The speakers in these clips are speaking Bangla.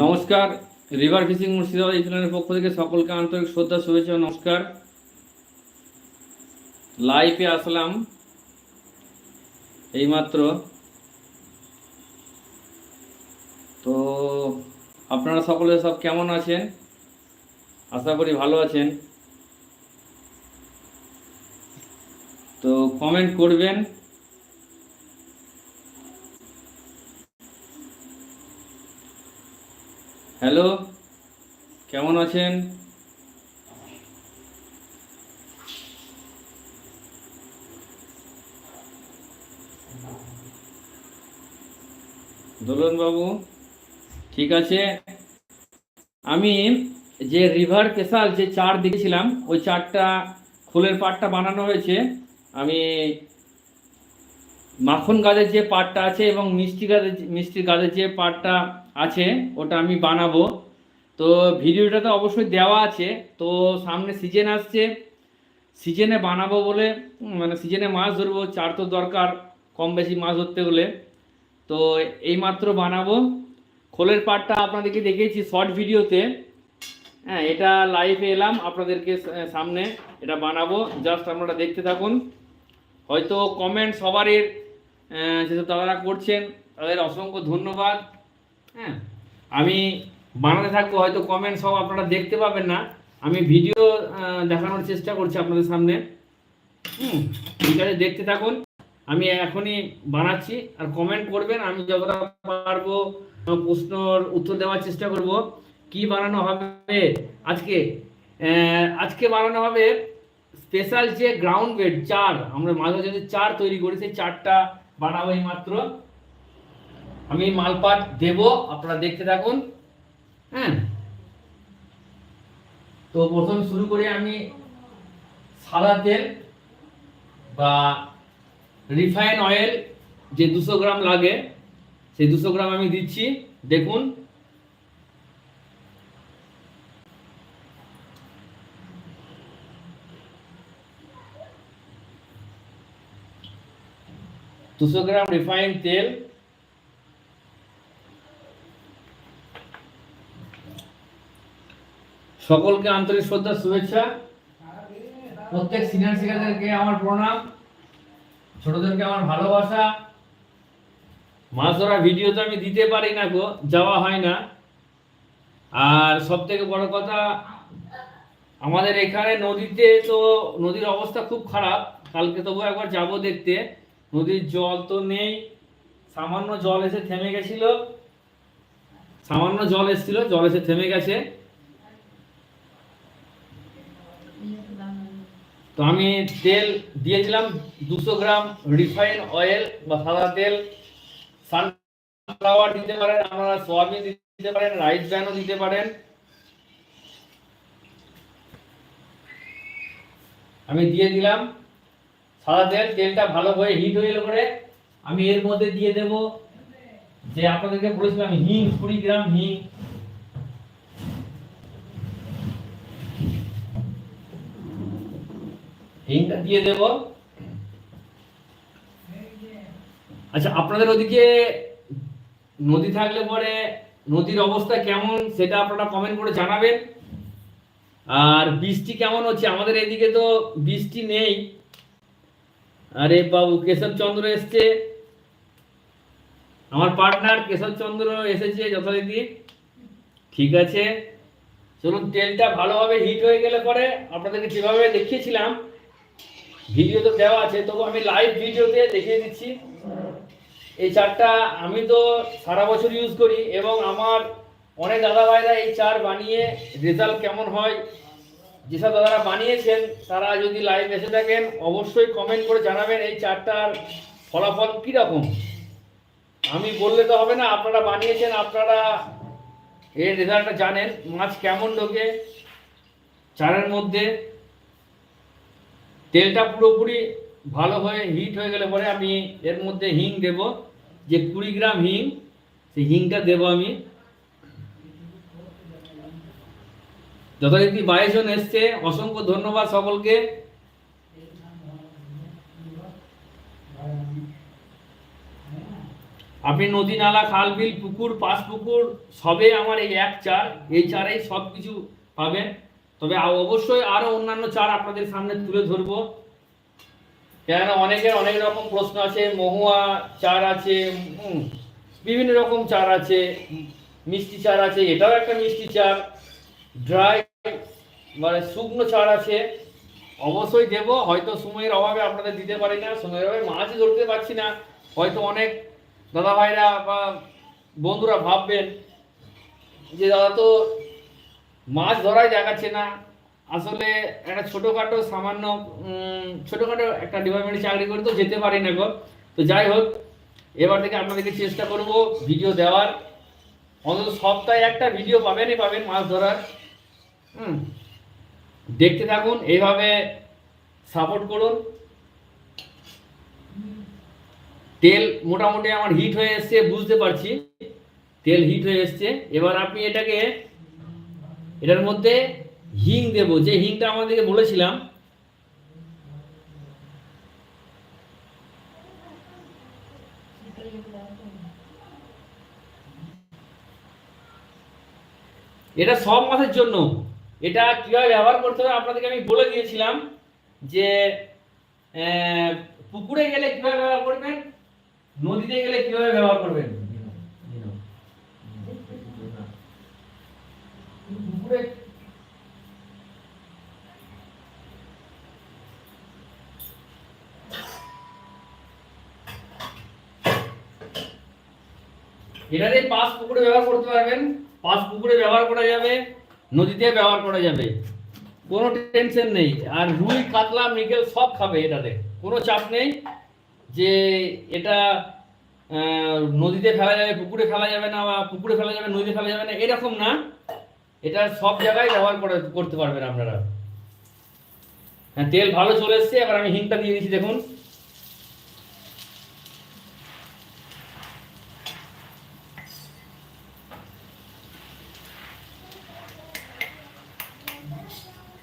নমস্কার রিভার ফিশিং মুর্শিদাবাদ চ্যানেলের পক্ষ থেকে সকলকে আন্তরিক শ্রদ্ধা, শুভেচ্ছা, নমস্কার। লাইভে আসলাম এইমাত্র। তো আপনারা সকলে সব কেমন আছেন? আশা করি ভালো আছেন। তো কমেন্ট করবেন। হ্যালো, কেমন আছেন? বাবু ঠিক আছে? আমি যে রিভার পেশাল যে চার দেখেছিলাম, ওই চারটা খোলের পাটটা বানানো হয়েছে। আমি মাখন গাছের যে পাটটা আছে এবং মিষ্টি গাছের মিষ্টি গাছের যে পাটটা আছে, ওটা আমি বানাবো। তো ভিডিওটা তো অবশ্যই দেওয়া আছে। তো সামনে সিজন আসছে। সিজনে বানাবো বলে মানে সিজনে মাছ ধরবো, চার তো দরকার কম বেশি মাছ ধরতে হলে। তো এইমাত্র বানাবো। খোলের পাটটা আপনাদেরকে দেখিয়েছি শর্ট ভিডিওতে। হ্যাঁ এটা লাইভে এলাম, আপনাদেরকে সামনে এটা বানাবো। জাস্ট আপনারা দেখতে থাকুন। হয়তো কমেন্ট সবারই যেসব দাদারা করছেন, তাদের অসংখ্য ধন্যবাদ। হ্যাঁ আমি বানাতে থাকব, হয়তো কমেন্ট সব আপনারা দেখতে পাবেন না। আমি ভিডিও দেখানোর চেষ্টা করছি আপনাদের সামনে। ঠিক আছে, দেখতে থাকুন। আমি এখনই বানাচ্ছি, আর কমেন্ট করবেন, আমি যতটা পারব প্রশ্নর উত্তর দেওয়ার চেষ্টা করব। কি বানানো হবে আজকে? আজকে বানানো হবে স্পেশাল যে গ্রাউন্ড বেড চার। আমরা মাঝে যদি চার তৈরি করি, সেই চারটা বানাবো এই মাত্র। আমি মালপাট দেব, আপনারা দেখতে থাকুন। হ্যাঁ। তো প্রথম শুরু করি আমি সাদা তেল বা রিফাইন অয়েল, যে দুশো গ্রাম লাগে, সেই দুশো গ্রাম আমি দিচ্ছি। দেখুন। দুশো গ্রাম রিফাইন তেল সকলকে আন্তরিক শ্রদ্ধা, শুভেচ্ছা। প্রত্যেক সিনিয়র শিক্ষার্থীদেরকে আমার প্রণাম। ছোটদেরকে আমার ভালোবাসা। মাছ ধরা ভিডিও তো আমি দিতে পারি না গো, যাওয়া হয় না। আর সব থেকে বড় কথা, আমাদের এখানে নদীতে তো নদীর অবস্থা খুব খারাপ। কালকে তবু একবার যাব দেখতে। নদীর জল তো নেই। সামান্য জল এসে থেমে গেছিল। সামান্য জল এসেছিল, জল এসে থেমে গেছে। তো আমি তেল দিয়েছিলাম দুশো গ্রাম রিফাইন অয়েল বা সাদা তেল। সানফ্লাওয়ার দিতে পারেন, আপনারা সোয়াবিন দিতে পারেন রাইস ব্র্যানও দিতে পারেন। আমি দিয়ে দিলাম সাদা তেল, তেলটা ভালো করে হিট হয়ে পরে আমি এর মধ্যে দিয়ে দেব যে আপনাদেরকে বলেছিলাম হিং কুড়ি গ্রাম, হিং হিংটা দিয়ে দেব। আচ্ছা আপনাদের ওদিকে নদী থাকলে পরে নদীর অবস্থা কেমন সেটা আপনারা কমেন্ট করে জানাবেন। আর বৃষ্টি কেমন হচ্ছে? আমাদের এদিকে তো বৃষ্টি নেই। আরে বাবু, কেশব চন্দ্র এসছে। আমার পার্টনার কেশব চন্দ্র এসেছে যথারীতি। ঠিক আছে। চলুন, তেলটা ভালোভাবে হিট হয়ে গেলে পরে আপনাদেরকে যেভাবে দেখিয়েছিলাম ভিডিও তো দেওয়া আছে, তবু আমি লাইভ ভিডিওতে দেখিয়ে দিচ্ছি। এই চারটা আমি তো সারা বছর ইউজ করি এবং আমার অনেক দাদা ভাইরা এই চার বানিয়ে রেজাল্ট কেমন হয়, যেসব দাদারা বানিয়েছেন, তারা যদি লাইভ এসে থাকেন অবশ্যই কমেন্ট করে জানাবেন এই চারটার ফলাফল কীরকম। আমি বললে তো হবে না, আপনারা বানিয়েছেন, আপনারা এর রেজাল্টটা জানেন, মাছ কেমন ঢোকে, চারের মধ্যে তেলটা পুরোপুরি ভালো হয়ে হিট হয়ে গেলে পরে আমি এর মধ্যে হিং দেব। যে কুড়ি গ্রাম হিং, সেই হিংটা দেব আমি। যথারীতি বাইশ জন এসছে, অসংখ্য ধন্যবাদ সকলকে। আপনি নদী, নালা, খাল, বিল, পুকুর, পাশ পুকুর, সবে আমার এই এক চার, এই চারেই সব কিছু পাবেন। তবে অবশ্যই আরও অন্যান্য চার আপনাদের সামনে তুলে ধরবো। কেননা অনেকের অনেক রকম প্রশ্ন আছে, মহুয়া চার আছে বিভিন্ন রকম চার আছে, মিষ্টি চার আছে, এটাও একটা মিষ্টি চার। ড্রাই মানে শুকনো চার আছে। অবশ্যই দেব, হয়তো সময়ের অভাবে আপনাদের দিতে পারি না, সময়ের অভাবে মাছই ধরতে পারছি না। হয়তো অনেক দাদা ভাইরা বা বন্ধুরা ভাববেন যে, দাদা তো মাছ ধরাই দেখাচ্ছে না। আসলে একটা ছোটোখাটো সামান্য ছোটোখাটো একটা ডিপার্টমেন্টে চাকরি করে তো যেতে পারি না গো। তো যাই হোক, এবার থেকে আপনাদেরকে চেষ্টা করব ভিডিও দেওয়ার। অন্তত সপ্তাহে একটা ভিডিও পাবেনই পাবেন মাছ ধরার। হুম, দেখতে থাকুন, এইভাবে সাপোর্ট করুন। তেল মোটামুটি আমার হিট হয়ে এসছে, বুঝতে পারছি। তেল হিট হয়ে এসছে। এবার আপনি এটাকে এটার মধ্যে হিং দেব, যে হিংটা আমাদেরকে বলেছিলাম, এটা সব মাছের জন্য। এটা কীভাবে ব্যবহার করতে হবে আপনাদেরকে আমি বলে দিয়েছিলাম যে পুকুরে গেলে কীভাবে ব্যবহার করবেন? নদীতে গেলে কীভাবে ব্যবহার করবেন পুকুরে এটাতে পাঁচ পুকুরে ব্যবহার করতে পারবেন। পাঁচ পুকুরে ব্যবহার করা যাবে, নদীতে ব্যবহার করা যাবে। কোনো টেনশন নেই। আর রুই, কাতলা, মৃগেল সব খাবে এটাতে। কোনো চাপ নেই যে এটা নদীতে ফেলা যাবে, পুকুরে ফেলা যাবে না বা পুকুরে ফেলা যাবে, নদীতে ফেলা যাবে না, এরকম না। এটা সব জায়গায় ব্যবহার করে, করতে পারবেন আপনারা। হ্যাঁ তেল ভালো চলে এসছে। এবার আমি হিংটা দিয়ে দিচ্ছি, দেখুন।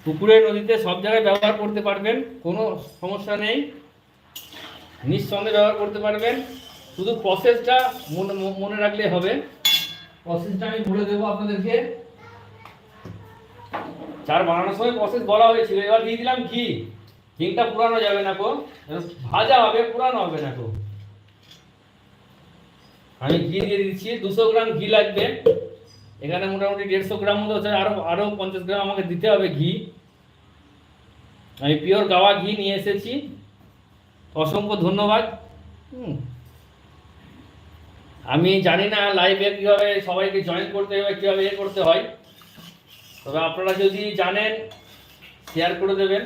পুকুরে, নদীতে সব জায়গায় ব্যবহার করতে পারবেন, কোনো সমস্যা নেই। নিঃসন্দেহে ব্যবহার করতে পারবেন। শুধু প্রসেসটা মনে রাখলে হবে। প্রসেসটা আমি বলে দেবো আপনাদেরকে। চার বানানোর সময় প্রসেস বলা হয়েছিল, এবার দিয়ে দিলাম ঘি। ঘিটা পুরানো যাবে না কো ভাজা হবে, পুরানো হবে না কো আমি ঘি দিয়ে দিচ্ছি, দুশো গ্রাম ঘি লাগবে। এখানে মোটামুটি দেড়শো গ্রাম মতো হচ্ছে আরও আরও পঞ্চাশ গ্রাম আমাকে দিতে হবে ঘি। আমি পিওর গাওয়া ঘি নিয়ে এসেছি। অসংখ্য ধন্যবাদ। আমি জানি না লাইভে কীভাবে সবাইকে জয়েন করতে হবে, কীভাবে এ করতে হয়। তবে আপনারা যদি জানেন শেয়ার করে দেবেন।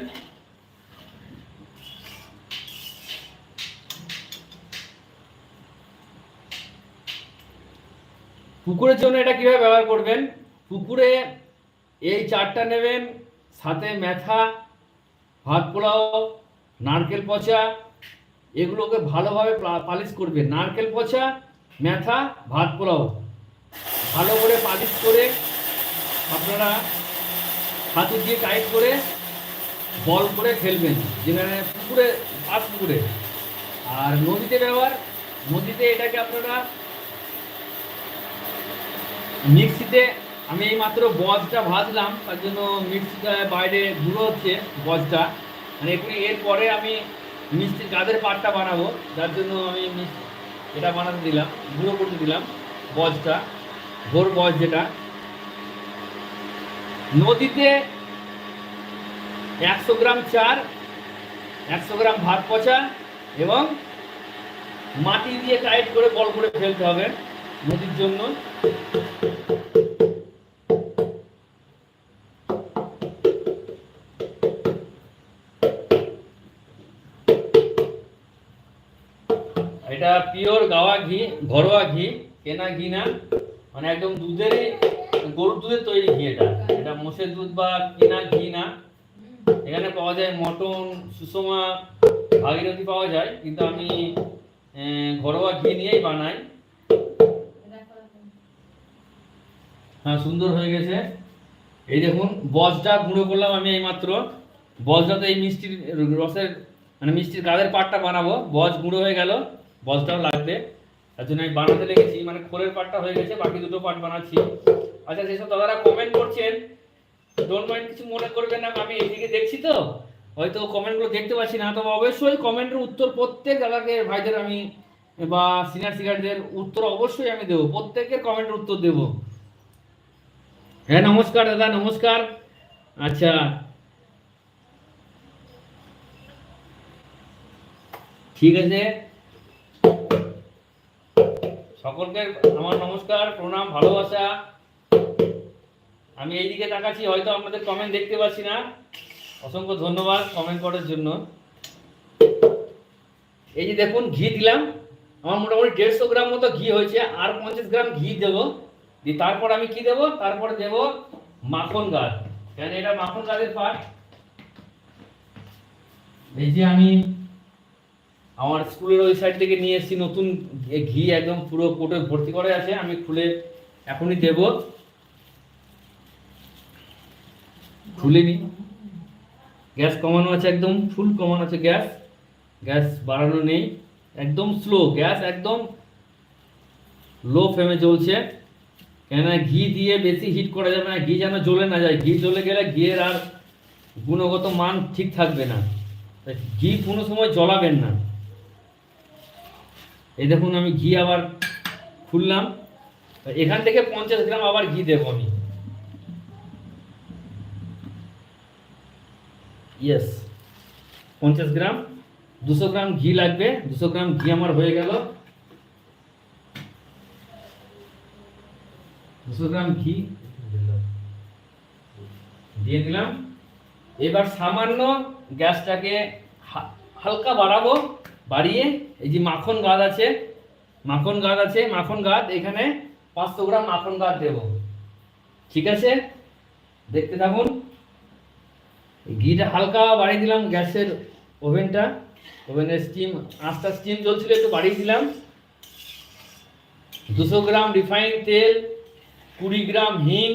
পুকুরের জন্য এটা কীভাবে ব্যবহার করবেন? পুকুরে এই চারটা নেবেন, সাথে মেথা, ভাত পোলাও, নারকেল পচা, এগুলোকে ভালোভাবে পালিশ করবেন। নারকেল পচা, মেথা, ভাত পোলাও। ভালো করে পালিশ করে আপনারা হাতে দিয়ে টাইট করে বল করে ফেলবেন, যেখানে পুকুরে পাশ পুকুরে। আর নদীতে ব্যবহার, নদীতে এটাকে আপনারা মিক্সিতে আমি এই মাত্র বজটা ভাজলাম, তার জন্য মিক্সিটা বাইরে গুঁড়ো হচ্ছে বজটা। মানে একটু এরপরে আমি মিষ্টির গাদের পাটটা বানাবো, যার জন্য আমি এটা বানাতে দিলাম, গুঁড়ো করতে দিলাম বজটা ভোর বজ যেটা। নদীতে একশো গ্রাম চার, একশো গ্রাম ভাত পচা এবং মাটি দিয়ে টাইট করে বল করে ফেলতে হবে নদীর জন্য। ঘি, ঘরোয়া ঘি, কেনা ঘি না মানে একদম দুধেরই, গরুর দুধের তৈরি ঘি এটা। এটা মোষের দুধ বা কেনা ঘি না। এখানে পাওয়া যায় মটন, সুষমা, ভাগীরথী পাওয়া যায়, কিন্তু আমি ঘরোয়া ঘি নিয়েই বানাই। হ্যাঁ সুন্দর হয়ে গেছে। এই দেখুন বজটা গুঁড়ো করলাম আমি এই মাত্র বজটাতে এই মিষ্টির রসের মানে মিষ্টির গাদের পাটটা বানাবো। বজ গুঁড়ো হয়ে গেল বজটাও লাগবে। তার জন্য আমি বানাতে লেগেছি মানে খোলের পার্টটা হয়ে গেছে, বাকি দুটো পার্ট বানাচ্ছি। আচ্ছা যেসব দাদারা কমেন্ট করছেন। ডোন্ট মাইন্ড কিছু মনে করবেন না, আমি এইদিকে দেখছি তো। হয়তো কমেন্টগুলো দেখতে পাচ্ছি না, তবে অবশ্যই কমেন্টের উত্তর প্রত্যেক দাদাকে ভাইদের আমি, বা সিনিয়র সিনিয়রদের উত্তর অবশ্যই আমি দেবো, প্রত্যেকের কমেন্টের উত্তর দেব। হ্যাঁ নমস্কার দাদা, নমস্কার। আচ্ছা। ঠিক আছে। সকলকে আমার নমস্কার, প্রণাম, ভালোবাসা। আমি এইদিকে তাকাচ্ছি, হয়তো আপনাদের কমেন্ট দেখতে পাচ্ছি না। অসংখ্য ধন্যবাদ কমেন্ট করার জন্য। এই যে দেখুন, ঘি দিলাম। আমার মোটামুটি দেড়শো গ্রাম মতো ঘি হয়েছে, আর পঞ্চাশ গ্রাম ঘি দেবো। দিয়ে তারপর আমি কি দেবো? তারপরে দেবো মাখন গাছ। কেন এটা মাখন গাছের পাট? এই যে আমি আমার স্কুলের ওই সাইড থেকে নিয়ে এসেছি নতুন ঘি- একদম পুরো কোটে ভর্তি করে আছে, আমি খুলে এখনই দেব। খুলে নি গ্যাস কমানো আছে একদম, ফুল কমানো আছে গ্যাস। গ্যাস বাড়ানো নেই, একদম স্লো গ্যাস একদম লো ফ্লেমে চলছে কেননা ঘি দিয়ে বেশি হিট করা যাবে না, ঘি যেন জ্বলে না যায়। ঘি জ্বলে গেলে ঘিয়ের আর গুণগত মান ঠিক থাকবে না। ঘি কোনো সময় জ্বলাবেন না। এই দেখুন, আমি ঘি আবার খুললাম। এখান থেকে পঞ্চাশ গ্রাম আবার ঘি দেবো আমি। ইয়েস পঞ্চাশ গ্রাম, দুশো গ্রাম ঘি লাগবে, দুশো গ্রাম ঘি আমার হয়ে গেল। দুশো গ্রাম ঘি দিয়ে দিলাম। এবার সামান্য গ্যাসটাকে হালকা বাড়াবো। বাড়িয়ে, এই যে মাখন গাছ আছে, মাখন গাছ আছে, মাখন গাছ, এখানে পাঁচশো গ্রাম মাখন গাছ দেব। ঠিক আছে? দেখতে থাকুন। ঘিটা হালকা বাড়িয়ে দিলাম গ্যাসের ওভেনটা। ওভেনের স্টিম আস্তে স্টিম চলছিল, একটু বাড়িয়ে দিলাম। দুশো গ্রাম রিফাইন তেল, কুড়ি গ্রাম হিং।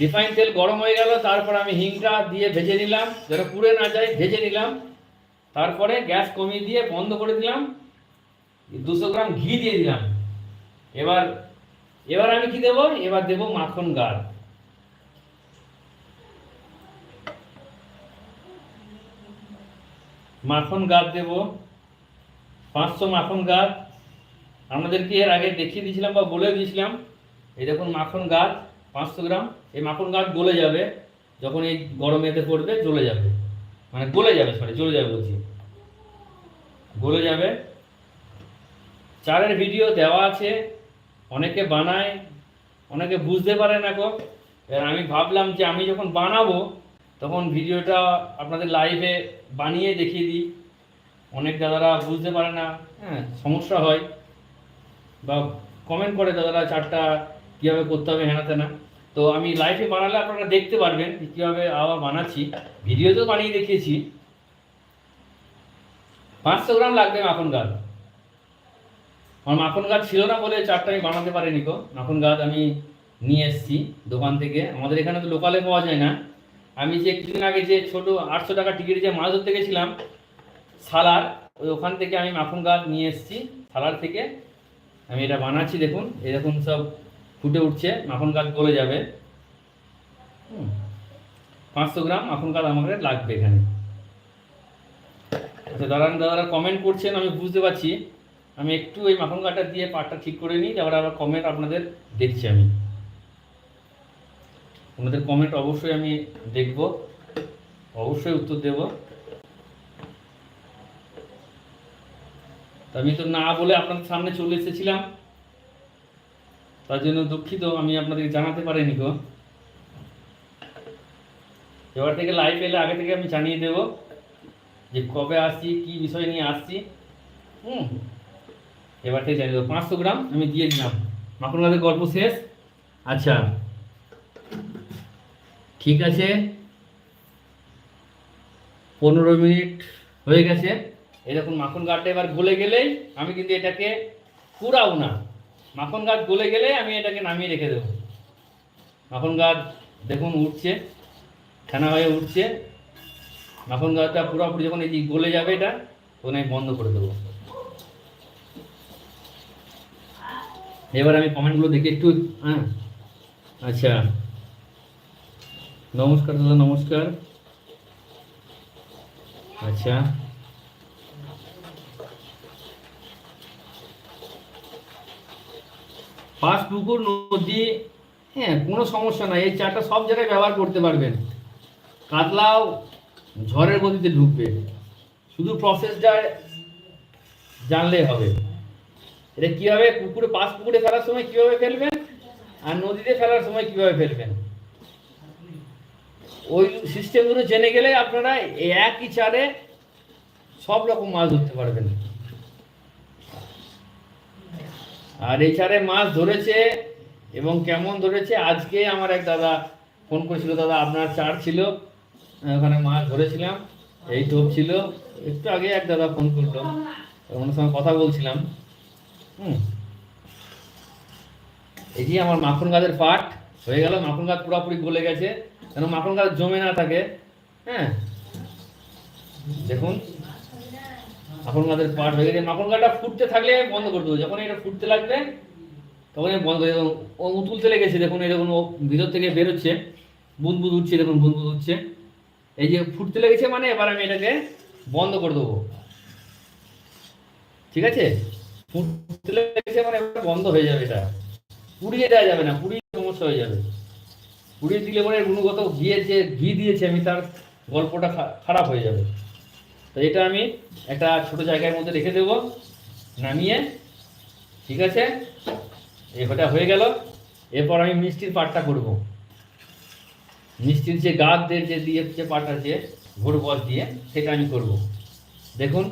রিফাইন তেল গরম হয়ে গেল, তারপর আমি হিংটা দিয়ে ভেজে নিলাম। যেন পুড়ে না যায়, ভেজে নিলাম। তারপরে গ্যাস কমিয়ে দিয়ে বন্ধ করে দিলাম। দুশো গ্রাম ঘি দিয়ে দিলাম। এবার এবার আমি কি দেবো? এবার দেবো মাখন গাঢ় মাখন গাছ দেব। পাঁচশো মাখন গাছ আপনাদেরকে এর আগে দেখিয়ে দিয়েছিলাম বা বলে দিয়েছিলাম। এই দেখুন মাখন গাছ পাঁচশো গ্রাম। এই মাখন গাছ গলে যাবে। যখন এই গরম এতে পড়বে, জ্বলে যাবে। মানে গলে যাবে সরি জ্বলে যাবে বলছি। গলে যাবে। চারের ভিডিও দেওয়া আছে, অনেকে বানায়, অনেকে বুঝতে পারে না গো। এবার আমি ভাবলাম যে আমি যখন বানাবো, তখন ভিডিওটা আপনাদের লাইভে বানিয়ে দেখিয়ে দিই। অনেক দাদারা বুঝতে পারে না হ্যাঁ সমস্যা হয়। বা কমেন্ট করে দাদারা চারটা কীভাবে করতে হবে হেনাতে না তো আমি লাইভে বানালে আপনারা দেখতে পারবেন কীভাবে আবার বানাচ্ছি। ভিডিও তো বানিয়ে দেখিয়েছি। পাঁচশো গ্রাম লাগবে মাখন গাছ। আমার মাখন গাছ ছিল না বলে চারটা আমি বানাতে পারিনি গো। মাখন গাছ আমি নিয়ে এসেছি দোকান থেকে। আমাদের এখানে তো লোকালে পাওয়া যায় না। আমি যে কিছুদিন আগে যে ছোট আটশো টাকা টিকিটে যে মাছ ধরতে গেছিলাম, সালার, ওই ওখান থেকে আমি মাখন গাছ নিয়ে এসেছি। সালার থেকে আমি এটা বানাচ্ছি, দেখুন। এরকম সব ফুটে উঠছে, মাখন গাছ গলে যাবে। পাঁচশো গ্রাম মাখন গাছ আমাকে লাগবে এখানে। আচ্ছা দাদা দাদারা কমেন্ট করছেন, আমি বুঝতে পারছি। আমি একটু ওই মাখন গাছটা দিয়ে পাটটা ঠিক করে নিই, তারপরে আবার কমেন্ট আপনাদের দেখছি আমি। আপনাদের কমেন্ট অবশ্যই আমি দেখব। অবশ্যই উত্তর দেব। আমি তো না বলে আপনাদের সামনে চলে এসেছিলাম। তার জন্য দুঃখিত, আমি আপনাদেরকে জানাতে পারিনি গো। এবার থেকে লাইভ এলে আগে থেকে আমি জানিয়ে দেব যে কবে আসছি, কি বিষয় নিয়ে আসছি। হুম। এবার থেকে জানিয়ে দেবো, পাঁচশো গ্রাম আমি দিয়ে দিলাম। মাখন গাছের গল্প শেষ। আচ্ছা। ঠিক আছে। পনেরো মিনিট হয়ে গেছে। দেখুন মাখন গাছটা এবার গলে গেলেই আমি কিন্তু এটাকে পুরাও না। মাখন গাছ গলে গেলে আমি এটাকে নামিয়ে রেখে দেবো। মাখন গাছ দেখুন উঠছে ফেনা হয়ে উঠছে। মাখন গাছটা পুরোপুরি যখন এই গলে যাবে এটা, তখন আমি বন্ধ করে দেবো। এবার আমি কমেন্টগুলো দেখি একটু হ্যাঁ আচ্ছা। নমস্কার দাদা, নমস্কার। আচ্ছা। পাঁচ পুকুর নদী হ্যাঁ কোনো সমস্যা নাই। এই চারটা সব জায়গায় ব্যবহার করতে পারবেন। কাতলাও ঝড়ের গতিতে ঢুকবে। শুধু প্রসেসটা জানলেই হবে। এটা কীভাবে পুকুরে পাঁচ পুকুরে ফেলার সময় কীভাবে ফেলবেন? আর নদীতে ফেলার সময় কীভাবে ফেলবেন? ওই সিস্টেমগুলো জেনে গেলে আপনারা একই চারে সব রকম মাছ ধরতে পারবেন। আর এই মাছ ধরেছে এবং কেমন ধরেছে? আজকে আমার এক দাদা ফোন করেছিল, দাদা আপনার চার ছিল। ওখানে মাছ ধরেছিলাম, এই টোপ ছিল। একটু আগে এক দাদা ফোন করল ওনার সঙ্গে কথা বলছিলাম। হুম। এই যে আমার মাখন গাছের পাট, হয়ে গেল। মাখন গাছ পুরোপুরি গলে গেছে। কেন মাখন গাছ জমে না থাকে। হ্যাঁ। দেখুন। মাখন গাছের পাট হয়ে গেছে। মাখন গাছটা ফুটতে থাকলে বন্ধ করে দেবো। যখন এটা ফুটতে লাগবে তখন বন্ধ করে ও উতুলতে লেগেছে দেখুন দেখুন, ও ভিতর থেকে বেরোচ্ছে বুদ বুদ উঠছে, দেখুন বুদ বুদ উঠছে। এই যে ফুটতে লেগেছে মানে এবার আমি এটাকে বন্ধ করে দেবো। ঠিক আছে? ফুটতে লেগেছে মানে এবার বন্ধ হয়ে যাবে এটা। পুড়িয়ে দেওয়া যাবে না, পুড়িয়ে সমস্যা হয়ে যাবে। পুড়িয়ে দিলে পরে গুণগত ঘিয়ের যে, ঘি দিয়েছে আমি, তার গল্পটা খারাপ হয়ে যাবে। তো এটা আমি একটা ছোট জায়গার মধ্যে রেখে দেবো, নামিয়ে, ঠিক আছে? এটা হয়ে গেল। এরপর আমি মিষ্টির পাটটা করব। মিষ্টির যে গাছদের যে দিয়ে যে পাট আছে ভোর বস দিয়ে সেটা আমি করব। দেখুন,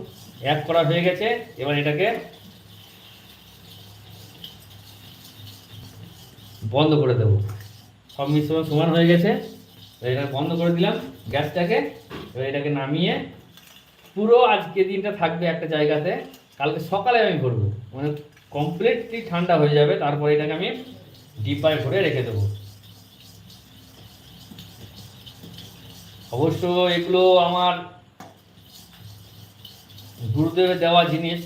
এক করা হয়ে গেছে, এবার এটাকে বন্ধ করে দেবো। সব মিশ্রণ সমান হয়ে গেছে। এটা বন্ধ করে দিলাম গ্যাসটাকে। এবার এটাকে নামিয়ে পুরো আজকে দিনটা থাকবে একটা জায়গাতে, কালকে সকালে আমি ভরবো। মানে কমপ্লিটলি ঠান্ডা হয়ে যাবে, তারপরে এটাকে আমি ডিব্বায় ভরে রেখে দেবো। অবশ্য এগুলো আমার গুরুদেবের দেওয়া জিনিস,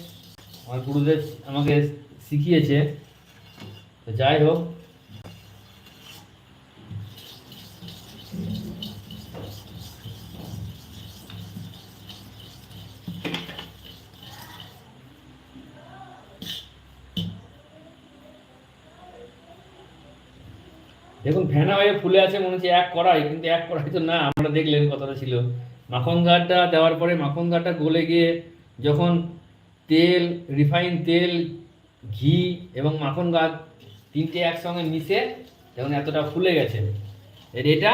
আমার গুরুদেব আমাকে শিখিয়েছে। তো যাই হোক দেখুন ফেনা হয়ে ফুলে আছে, মনে হচ্ছে এক কড়াই, কিন্তু এক কড়াই তো না আমরা দেখলেন কতটা ছিল। মাখন ঘাটটা দেওয়ার পরে মাখন ঘাটটা গলে গিয়ে যখন তেল, রিফাইন তেল, ঘি এবং মাখন গাছ তিনটে একসঙ্গে মিশে যখন এতটা ফুলে গেছে। এর এটা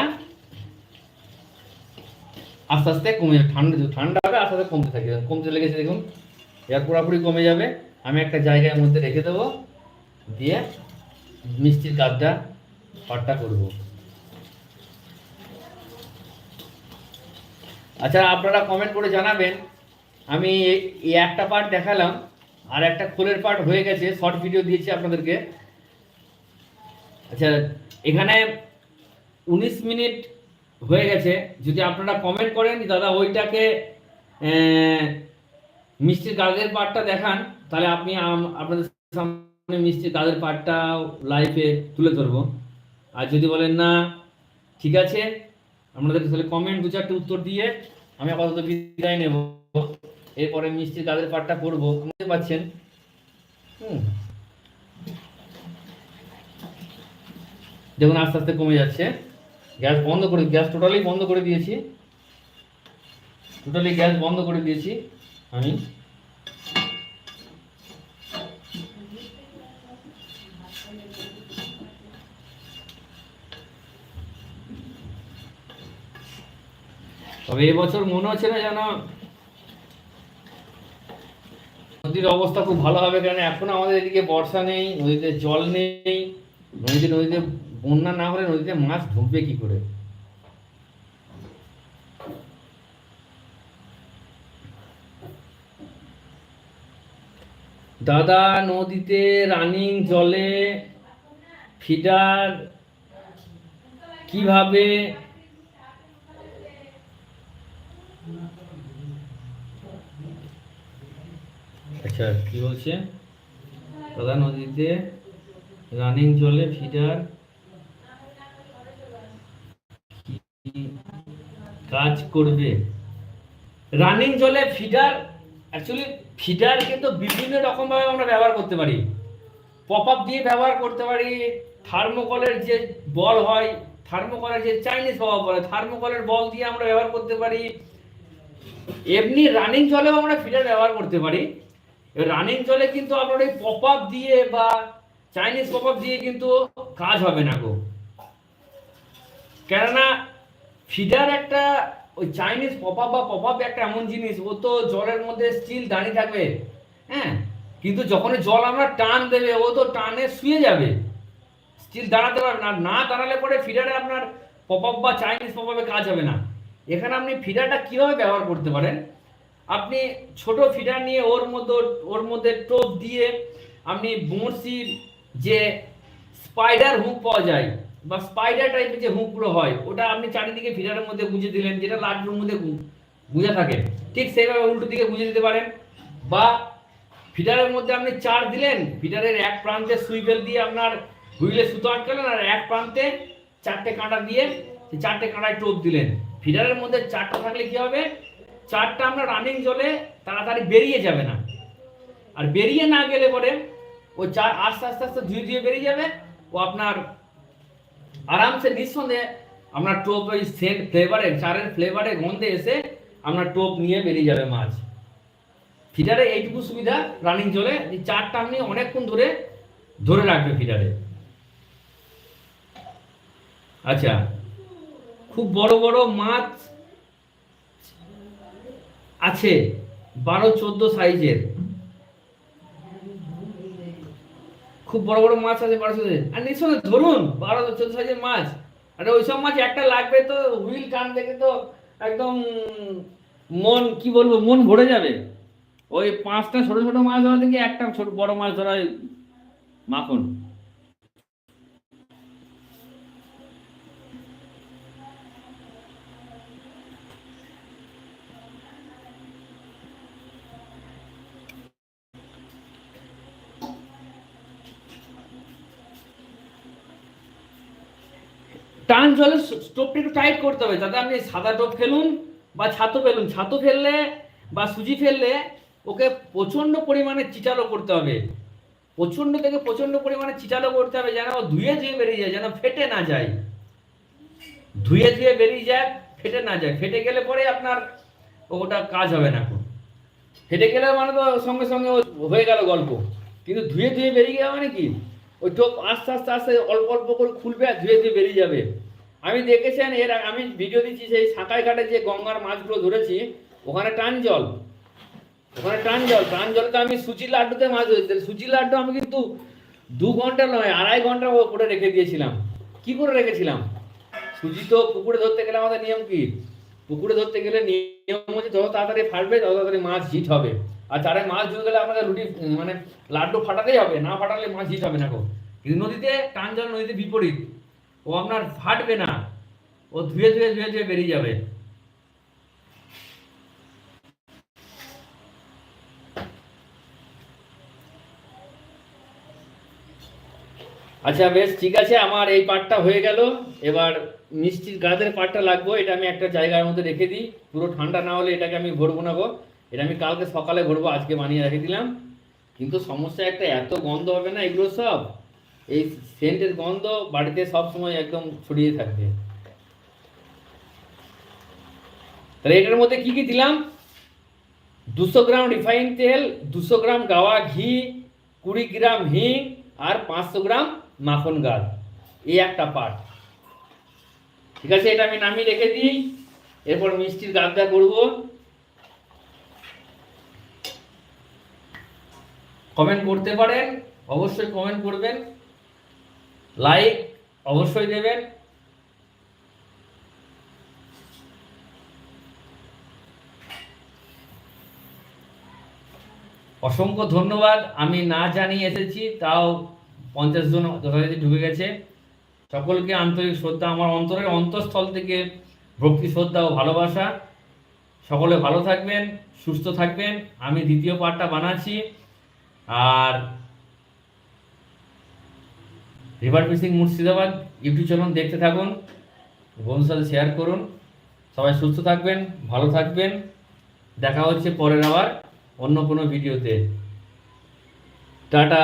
আস্তে আস্তে কমে যাবে, ঠান্ডা ঠান্ডা হবে আস্তে আস্তে কমতে থাকে। কমতে লেগেছে দেখুন এর পুরোপুরি কমে যাবে। আমি একটা জায়গার মধ্যে রেখে দেবো, দিয়ে মিষ্টির কাপটা পাটটা করব। আচ্ছা আপনারা কমেন্ট করে জানাবেন। আমি এই- একটা পার্ট দেখালাম, আর একটা খোলের পার্ট হয়ে গেছে শর্ট ভিডিও দিয়েছি আপনাদেরকে। আচ্ছা এখানে উনিশ মিনিট হয়ে গেছে। যদি আপনারা কমেন্ট করেন, দাদা, ওইটাকে মিষ্টির গাছের পার্টটা দেখান, তাহলে আপনি আপনাদের সামনে মিষ্টির গাছের পার্টটা লাইভে তুলে ধরবো। আর যদি বলেন না, ঠিক আছে আপনাদের তাহলে কমেন্ট দু চারটে উত্তর দিয়ে আমি আপাতত বিদায় নেব। এরপরে মিষ্টি তাদের পাঠটা করব বুঝতে পারছেন? হুম। দেখুন, আস্তে আস্তে কমে যাচ্ছে। গ্যাস বন্ধ করে, গ্যাস টোটালি বন্ধ করে দিয়েছি। টোটালি গ্যাস বন্ধ করে দিয়েছি আমি। তবে এবছর মনে হচ্ছে না যেন নদীর অবস্থা খুব ভালো হবে কারণ এখন আমাদের এদিকে বর্ষা নেই, নদীতে জল নেই, নদীতে নদীতে বন্যা না হলে নদীতে মাছ ঢুকবে কি করে? দাদা নদীতে রানিং জলে ফিডার কীভাবে আচ্ছা কি বলছে? দাদা নদীতে রানিং চলে ফিডার কাজ করবে? রানিং জলে ফিডার অ্যাকচুয়ালি ফিডার কিন্তু বিভিন্ন রকমভাবে আমরা ব্যবহার করতে পারি। পপ আপ দিয়ে ব্যবহার করতে পারি থার্মোকলের যে বল হয় থার্মোকলের যে চাইনিজ পাওয়া বলে থার্মোকলের বল দিয়ে আমরা ব্যবহার করতে পারি। এমনি রানিং জলেও আমরা ফিডার ব্যবহার করতে পারি। রানিং জলে কিন্তু আপনার ওই পপ আপ দিয়ে বা চাইনিজ পপ আপ দিয়ে কিন্তু কাজ হবে না গো। কেননা ফিডার একটা, ওই চাইনিজ পপ আপ বা পপ আপ একটা এমন জিনিস, ও তো জলের মধ্যে স্টিল দাঁড়িয়ে থাকবে। হ্যাঁ? কিন্তু যখন জল আমরা টান দেবে, ও তো টানে শুয়ে যাবে। স্টিল দাঁড়াতে পারবে না। না দাঁড়ালে পরে ফিডারে আপনার পপ আপ বা চাইনিজ পপ আপে কাজ হবে না। এখানে আপনি ফিডারটা কীভাবে ব্যবহার করতে পারেন? আপনি ছোট ফিডার নিয়ে ওর মধ্যে ওর মধ্যে টোপ দিয়ে আপনি বড়শির যে স্পাইডার হুক পাওয়া যায়, বা স্পাইডার টাইপের যে হুকগুলো হয়, ওটা আপনি চারিদিকে ফিডারের মধ্যে গুঁজে দিলেন, যেটা লাড্ডুর মধ্যে গুঁজে থাকে। ঠিক সেইভাবে উল্টো দিকে গুঁজে দিতে পারেন, বা ফিডারের মধ্যে আপনি চার দিলেন ফিডারের এক প্রান্তে সুইবেল দিয়ে আপনার হুইলে সুতো আটকালেন, আর এক প্রান্তে চারটে কাঁটা দিয়ে, চারটে কাঁটায় টোপ দিলেন। ফিডারের মধ্যে চারটা থাকলে কি হবে? চারটা আমরা রানিং জলে তাড়াতাড়ি বেরিয়ে যাবে না। আর বেরিয়ে না গেলে পরে ও চার আস্তে আস্তে আস্তে ধুয়ে ধুয়ে বেরিয়ে যাবে। ও আপনার আরামসে নিঃসন্দেহে আপনার টোপ ওই সেন্ট ফ্লেভারে চারের ফ্লেভারে গন্ধে এসে আপনার টোপ নিয়ে বেরিয়ে যাবে মাছ। ফিডারে এইটুকু সুবিধা রানিং জলে। চারটা আপনি অনেকক্ষণ ধরে ধরে রাখবে ফিডারে। আচ্ছা। খুব বড় বড় মাছ আছে, বারো, চোদ্দ সাইজের। খুব বড় বড় মাছ আছে বারো, চোদ্দ আর নিঃসন্দেহে ধরুন, বারো, চোদ্দ সাইজের মাছ। আরে ওইসব মাছ একটা লাগবে তো, হুইল টান দেখে তো একদম মন, কি বলব, মন ভরে যাবে। ওই পাঁচটা ছোট ছোট মাছ ধরা থেকে একটা ছোট বড় মাছ ধরা মাখন। টান জলে স্টোভটা একটু টাইট করতে হবে। যাতে আপনি সাদা টোপ ফেলুন বা ছাতু ফেলুন। ছাতু ফেললে বা সুজি ফেললে ওকে প্রচণ্ড পরিমাণে চিটালো করতে হবে। প্রচণ্ড থেকে প্রচণ্ড পরিমাণে চিটালো করতে হবে যেন ও ধুয়ে ধুয়ে বেরিয়ে যায়, যেন ফেটে না যায়। ধুয়ে ধুয়ে বেরিয়ে যায়, ফেটে না যায়। ফেটে গেলে পরে আপনার ওটা কাজ হবে না এখন। ফেটে গেলে মানে তো সঙ্গে সঙ্গে হয়ে গেল গল্প। কিন্তু ধুয়ে ধুয়ে বেরিয়ে গেলে মানে কি? ওই টোপ আস্তে আস্তে আস্তে অল্প অল্প করে খুলবে আর ধুয়ে ধুয়ে বেরিয়ে যাবে। আমি দেখেছেন, এর আমি ভিডিও দিচ্ছি সেই সাঁতার ঘাটে যে গঙ্গার মাছগুলো ধরেছি, ওখানে টান জল। ওখানে টান জল, টান জলে তো আমি সুচি লাড্ডুতে মাছ ধরেছি। সুচি লাড্ডু আমি কিন্তু দু ঘণ্টা নয়, আড়াই ঘণ্টা করে রেখে দিয়েছিলাম। কি করে রেখেছিলাম? সুজি তো পুকুরে ধরতে গেলে আমাদের নিয়ম কি? পুকুরে ধরতে গেলে নিয়ম হচ্ছে যত তাড়াতাড়ি ফাটবে, তত তাড়াতাড়ি মাছ হিট হবে। আর চারে মাছ ধরে গেলে আমাদের রুটি মানে লাড্ডু ফাটাতেই হবে, না ফাটালে মাছ হিট হবে না কিন্তু নদীতে, টান জল নদীতে বিপরীত। ও আপনার ফাটবে না। ও ধুয়ে ধুয়ে ধুয়ে ধুয়ে বেরিয়ে যাবে। আচ্ছা বেশ, ঠিক আছে, আমার এই পার্টটা হয়ে গেল। এবার মিষ্টির গাছের পার্টটা লাগবো, এটা আমি একটা জায়গার মধ্যে রেখে দিই। পুরো ঠান্ডা না হলে এটাকে আমি ভরবো না গো। এটা আমি কালকে সকালে ভরবো, আজকে বানিয়ে রেখে দিলাম। কিন্তু সমস্যা একটা, এত গন্ধ হবে না এগুলো সব? এই সেন্টের গন্ধ বাড়িতে সব সময় একদম ছড়িয়ে থাকবে তাহলে এটার মধ্যে কি কি দিলাম? দুশো গ্রাম রিফাইন তেল, দুশো গ্রাম গাওয়া ঘি, কুড়ি গ্রাম হিং আর পাঁচশো গ্রাম মাখন গাছ। এই একটা পার্ট ঠিক আছে, এটা আমি নামিয়ে রেখে দিই। এরপর মিষ্টির গাদা করব। কমেন্ট করতে পারেন, অবশ্যই কমেন্ট করবেন। লাইক অবশ্যই দেবেন। অসংখ্য ধন্যবাদ। আমি না জানিয়ে এসেছি, তাও পঞ্চাশ জন যথারীতি ঢুকে গেছে। সকলকে আন্তরিক শ্রদ্ধা, আমার অন্তরের অন্তঃস্থল থেকে ভক্তি, শ্রদ্ধা ও ভালোবাসা। সকলে ভালো থাকবেন, সুস্থ থাকবেন। আমি দ্বিতীয় পার্টটা বানাচ্ছি। আর river fishing Murshidabad YouTube channel দেখতে থাকুন বন্ধুর সাথে শেয়ার করুন। সবাই সুস্থ থাকবেন, ভালো থাকবেন। দেখা হচ্ছে পরের আবার অন্য কোনো ভিডিওতে টাটা।